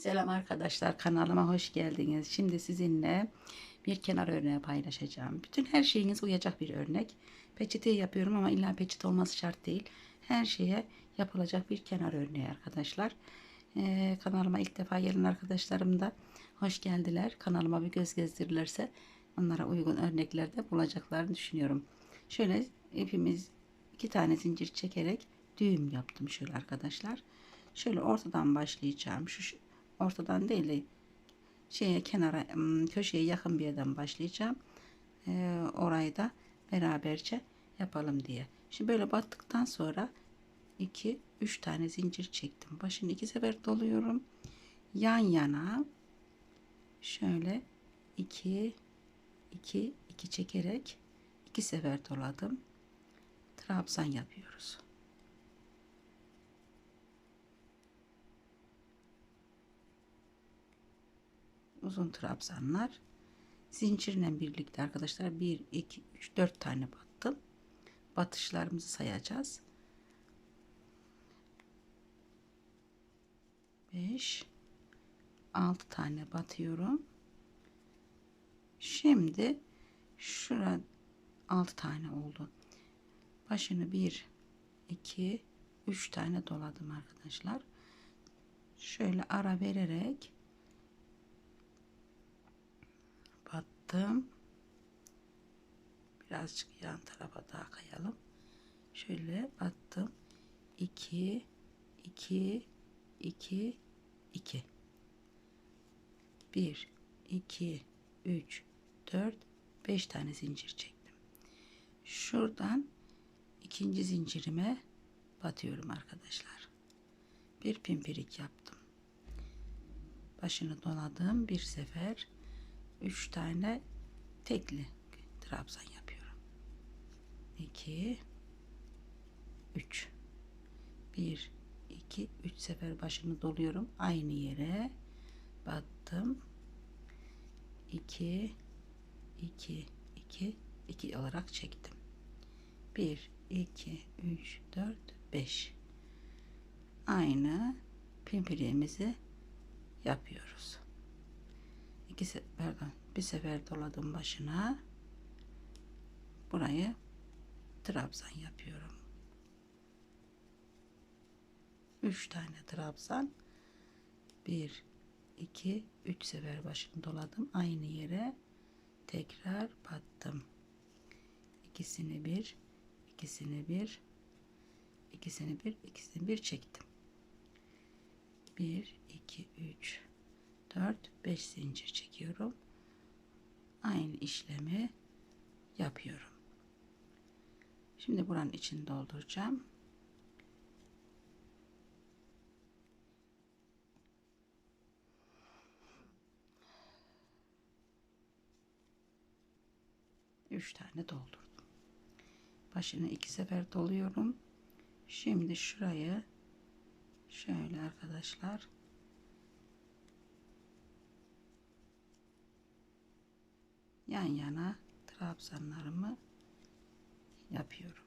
Selam arkadaşlar kanalıma hoş geldiniz. Şimdi sizinle bir kenar örneği paylaşacağım. Bütün her şeyiniz uyacak bir örnek. Peçete yapıyorum ama illa peçete olması şart değil. Her şeye yapılacak bir kenar örneği arkadaşlar. Ee, kanalıma ilk defa gelen arkadaşlarım da hoş geldiler. Kanalıma bir göz gezdirirlerse onlara uygun örneklerde bulacaklarını düşünüyorum. Şöyle ipimiz iki tane zincir çekerek düğüm yaptım şöyle arkadaşlar. Şöyle ortadan başlayacağım. Şu ortadan değil de şeye kenara köşeye yakın bir yerden başlayacağım. Ee, orayı da beraberce yapalım diye. Şimdi böyle battıktan sonra 2 3 tane zincir çektim. Başını iki sefer doluyorum. Yan yana şöyle 2 2 2 çekerek iki sefer doladım. Trabzan yapıyoruz. Uzun trabzanlar. Zincirle birlikte arkadaşlar 1 2 3 4 tane battım. Batışlarımızı sayacağız. 5 6 tane batıyorum. Şimdi şura 6 tane oldu. Başını 1 2 3 tane doladım arkadaşlar. Şöyle ara vererek battım. Birazcık yan tarafa daha kayalım. Şöyle battım. 2 2 2 2 1 2 3 4 5 tane zincir çektim. Şuradan ikinci zincirime batıyorum arkadaşlar. Bir pimpirik yaptım. Başını donadım bir sefer 3 tane tekli trabzan yapıyorum. 2 3 1 2 3 sefer başını doluyorum. Aynı yere battım. 2 2 2 2 olarak çektim. 1 2 3 4 5 aynı pimpiriğimizi yapıyoruz iki seferden bir sefer doladım başına. Burayı trabzan yapıyorum. 3 tane trabzan. 1 2 3 sefer başını doladım. Aynı yere tekrar battım. İkisini bir ikisini bir ikisini bir ikisini bir çektim. 1 2 3 4 5 zincir çekiyorum aynı işlemi yapıyorum şimdi buranın içini dolduracağım Üç tane doldurdum. Başını iki sefer doluyorum. Şimdi şurayı şöyle arkadaşlar yan yana trabzanlarımı yapıyorum.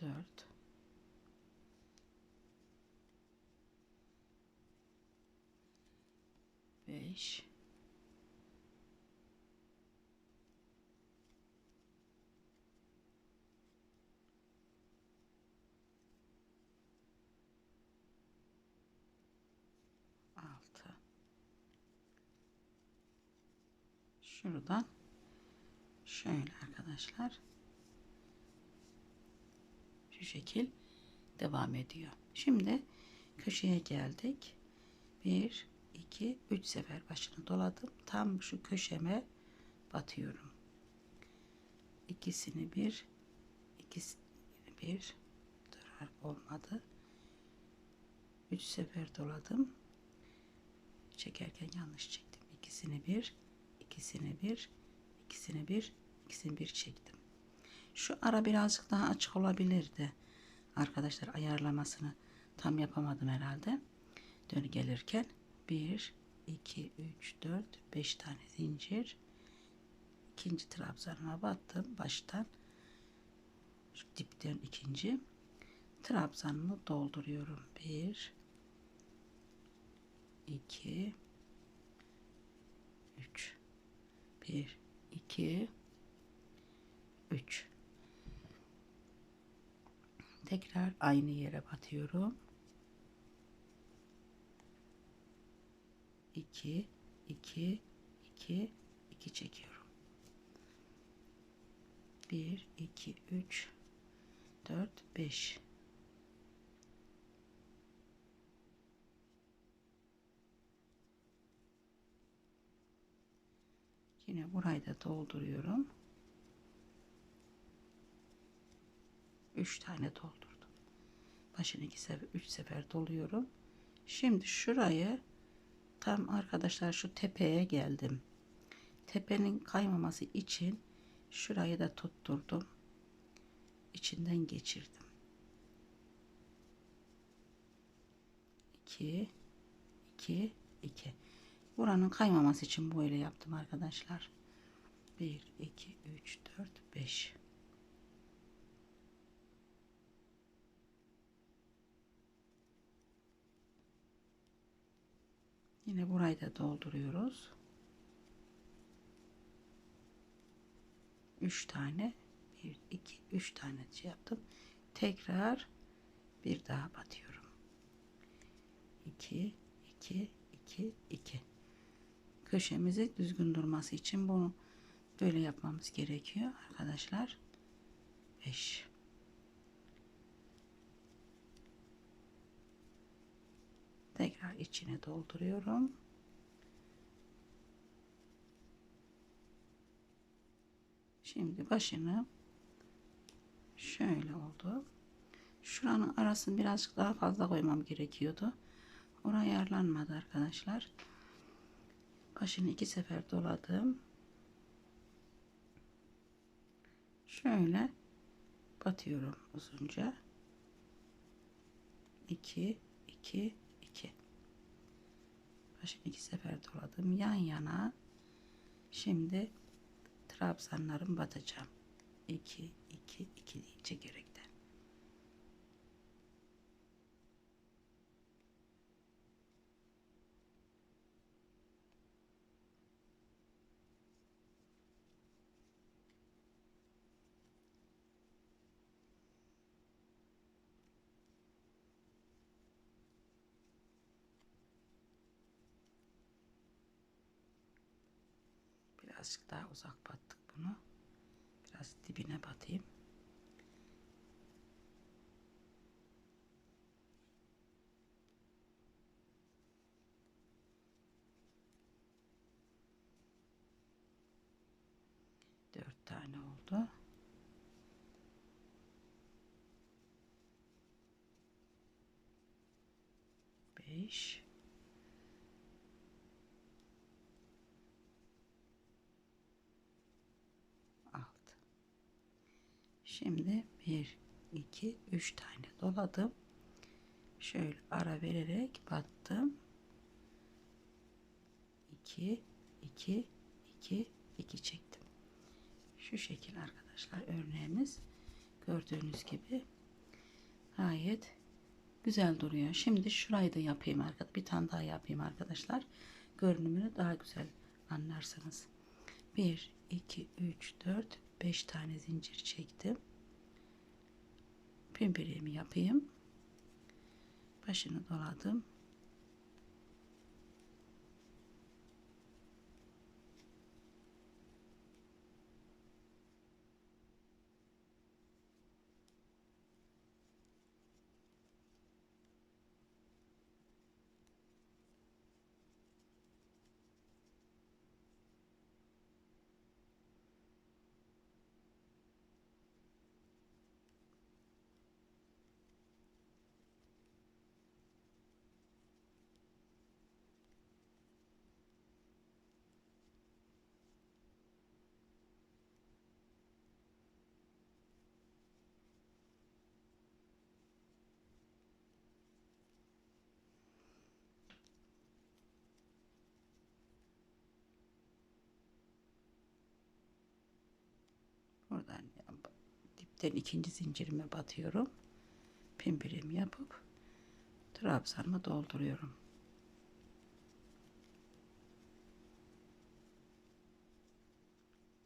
Dört. Beş. Şuradan şöyle arkadaşlar. Şu şekil devam ediyor. Şimdi köşeye geldik. 1 2 3 sefer başını doladım. Tam şu köşeme batıyorum. İkisini bir ikisini bir. Dur olmadı. 3 sefer doladım. Çekerken yanlış çektim. İkisini bir, ikisini bir, ikisini bir, ikisini bir çektim. Şu ara birazcık daha açık olabilirdi. Arkadaşlar ayarlamasını tam yapamadım herhalde. Dön gelirken bir, 2, 3, 4, 5 tane zincir. İkinci trabzanıma battım baştan. Şu dipten ikinci trabzanımı dolduruyorum. 1 2 3 1 2 3 tekrar aynı yere batıyorum. 2 2 2 2 çekiyorum. 1 2 3 4 5 Yine burayı da dolduruyorum. 3 tane doldurdum. Başını 2 sefer 3 sefer doluyorum. Şimdi şurayı tam arkadaşlar şu tepeye geldim. Tepenin kaymaması için şurayı da tutturdum. İçinden geçirdim. 2 2 2 Buranın kaymaması için böyle yaptım arkadaşlar. 1 2 3 4 5 Yine burayı da dolduruyoruz. 3 tane 1 2 3 tane şey yaptım. Tekrar bir daha batıyorum. 2 2 2 2 köşemizi düzgün durması için bunu böyle yapmamız gerekiyor arkadaşlar. 5 Tekrar içine dolduruyorum. Şimdi başını şöyle oldu. Şuranın arasını birazcık daha fazla koymam gerekiyordu. Oraya ayarlanmadı arkadaşlar. Başını iki sefer doladım. Şöyle batıyorum uzunca. 2 2 2 Başını iki sefer doladım. Yan yana şimdi trabzanlarım batacağım. 2 2 2 diye çekerek Birazcık daha uzak battık bunu. Biraz dibine batayım. Dört tane oldu. Beş. Şimdi 1, 2, 3 tane doladım. Şöyle ara vererek battım. 2, 2, 2, 2 çektim. Şu şekil arkadaşlar örneğimiz. Gördüğünüz gibi gayet güzel duruyor. Şimdi şurayı da yapayım arkadaşlar. Bir tane daha yapayım arkadaşlar. Görünümünü daha güzel anlarsınız. 1, 2, 3, 4, 5 tane zincir çektim. Pimpirimi yapayım. Başını doladım. Buradan dipten ikinci zincirime batıyorum. Pimpirim yapıp trabzanımı dolduruyorum.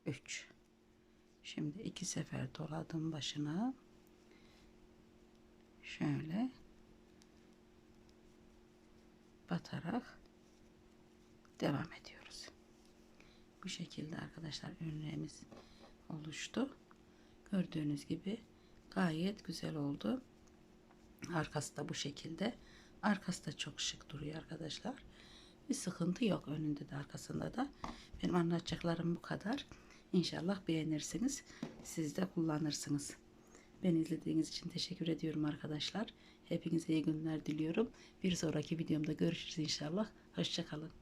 Üç. Şimdi iki sefer doladım başına. Şöyle batarak devam ediyoruz. Bu şekilde arkadaşlar ürünlerimiz oluştu. Gördüğünüz gibi gayet güzel oldu. Arkası da bu şekilde. Arkası da çok şık duruyor arkadaşlar. Bir sıkıntı yok önünde de arkasında da. Benim anlatacaklarım bu kadar. İnşallah beğenirsiniz. Siz de kullanırsınız. Beni izlediğiniz için teşekkür ediyorum arkadaşlar. Hepinize iyi günler diliyorum. Bir sonraki videomda görüşürüz inşallah. Hoşçakalın.